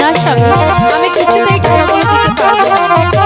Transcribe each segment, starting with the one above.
না স্বামী আমি কিছুতে এটা বলে দিতে পারব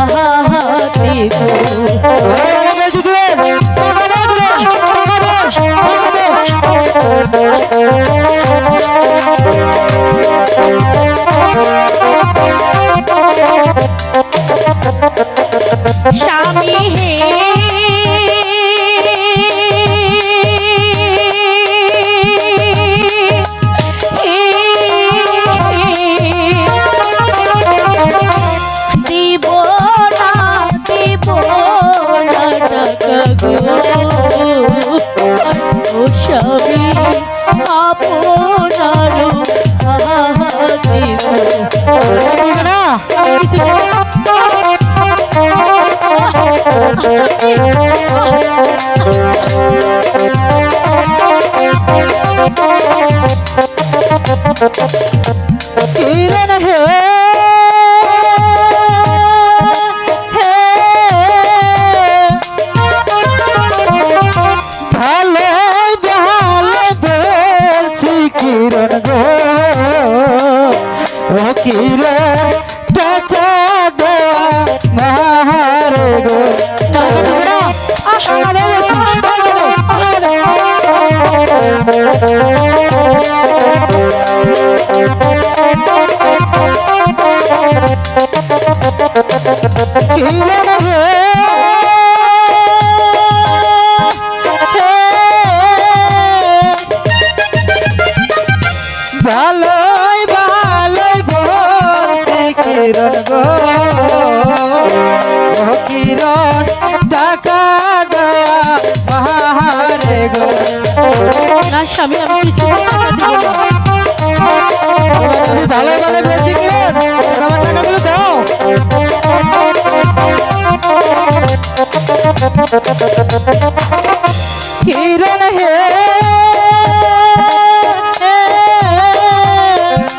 আপনার হাতে স্বামী হে স্বামী আপনার কিছু Feeling a hill ভালোই বলছে কিরণ গো। স্বামী আমি কিছু টাকা দিব না। আমি ভালো ভালো বলছি কি আমার টাকাগুলো দাও। হিরণ হে।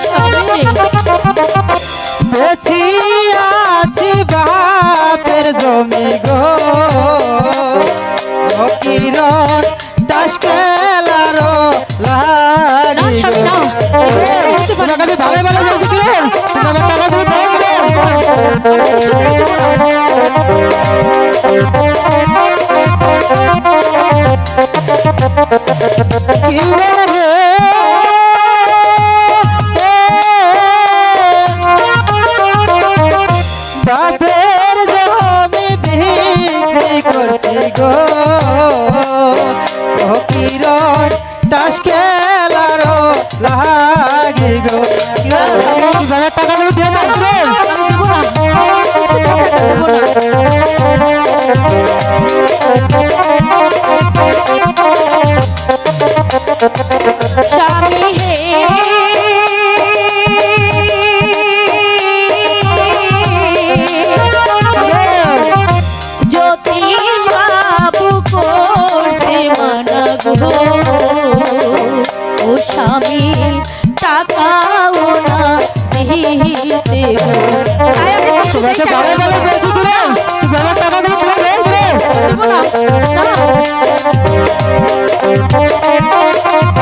স্বামী। বেছি লাগে গো দাদার টাকাগুলো দিয়ে দাও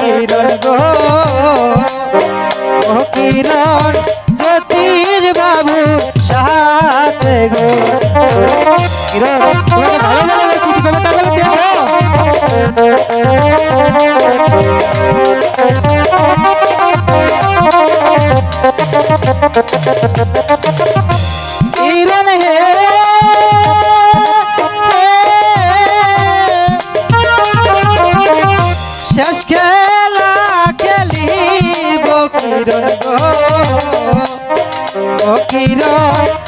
কিরণ গো। ও কিরণ জ্যোতির বাবু সাথে গো। কিরণ কিরণ ও কিরণ